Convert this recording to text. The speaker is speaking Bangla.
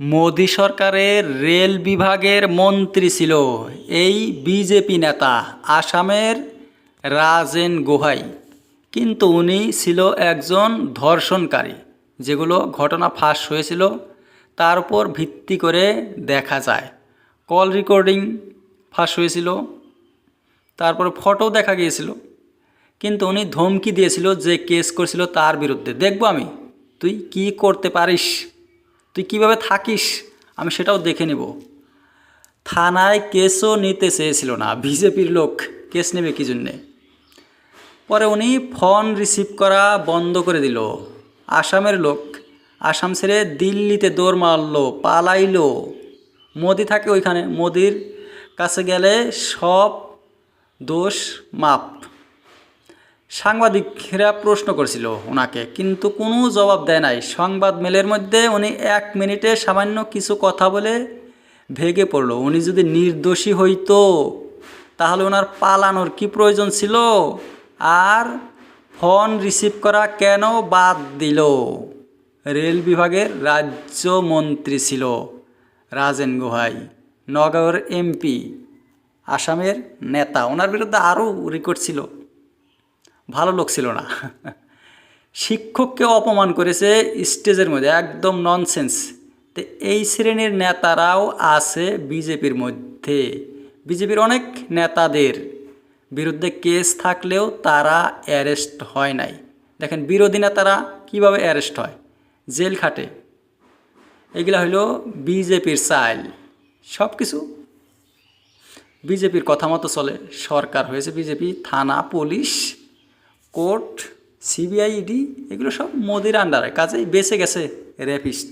মোদী সরকারের রেল বিভাগের মন্ত্রী ছিল এই বিজেপি নেতা আসামের রাজেন গোহাই। কিন্তু উনি ছিল একজন ধর্ষণকারী। যেগুলো ঘটনা ফাঁস হয়েছিল, তার উপর ভিত্তি করে দেখা যায়। কল রেকর্ডিং ফাঁস হয়েছিল, তারপর ফটো দেখা গিয়েছিল। কিন্তু উনি ধমকি দিয়েছিল যে কেস করছিল তার বিরুদ্ধে। দেখব আমি, তুই কি করতে পারিস? তুই কীভাবে থাকিস? আমি সেটাও দেখে নেব। থানায় কেসও নিতে চেয়েছিল না, বিজেপির লোক। কেস নেবে কি জন্যে? পরে উনি ফোন রিসিভ করা বন্ধ করে দিল। আসামের লোক, আসাম ছেড়ে দিল্লিতে দৌড় মারলো, পালাইলো। মোদি থাকে ওইখানে, মোদির কাছে গেলে সব দোষ মাপ। সাংবাদিকরা প্রশ্ন করছিল ওনাকে, কিন্তু কোনো জবাব দেয় নাই। সংবাদ মেলের মধ্যে উনি এক মিনিটে সামান্য কিছু কথা বলে ভেগে পড়ল। উনি যদি নির্দোষী হইতো, তাহলে ওনার পালানোর কি প্রয়োজন ছিল? আর ফোন রিসিভ করা কেন বাদ দিল? রেল বিভাগের রাজ্যমন্ত্রী ছিল রাজেন গোহাই নগর এমপি, আসামের নেতা। ওনার বিরুদ্ধে আরও রেকর্ড ছিল। ভালো লোক ছিল না। শিক্ষককে অপমান করেছে স্টেজের মধ্যে, একদম ননসেন্স তো এই শ্রেণির নেতারাও আছে বিজেপির মধ্যে। বিজেপির অনেক নেতাদের বিরুদ্ধে কেস থাকলেও তারা অ্যারেস্ট হয় নাই। দেখেন, বিরোধী নেতারা কীভাবে অ্যারেস্ট হয়? জেল খাটে। এগুলা হইল বিজেপির চাইল। সব কিছু বিজেপির কথা মতো চলে। সরকার হয়েছে বিজেপি, থানা, পুলিশ। কোর্ট সিবিআইডি এগুলো সব মোদির আন্ডারে কাজেই বেঁচে গেছে রেপিস্ট।